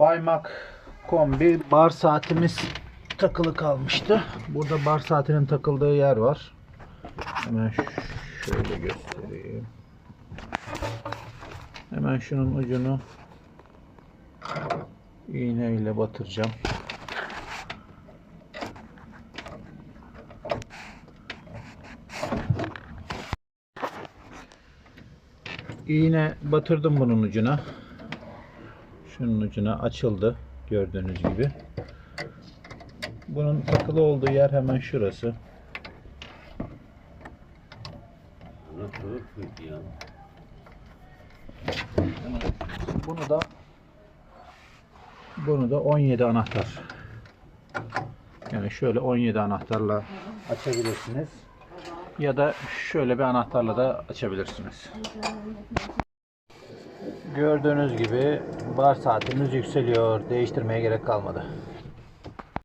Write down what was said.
Baymak kombi bar saatimiz takılı kalmıştı. Burada bar saatinin takıldığı yer var. Hemen şöyle göstereyim. Hemen şunun ucunu iğneyle batıracağım. İğne batırdım bunun ucuna. Şunun ucuna açıldı gördüğünüz gibi. Bunun takılı olduğu yer hemen şurası. Bunu da bunu da 17 anahtar. Yani şöyle 17 anahtarla açabilirsiniz. Ya da şöyle bir anahtarla da açabilirsiniz. Gördüğünüz gibi bar saatimiz yükseliyor. Değiştirmeye gerek kalmadı.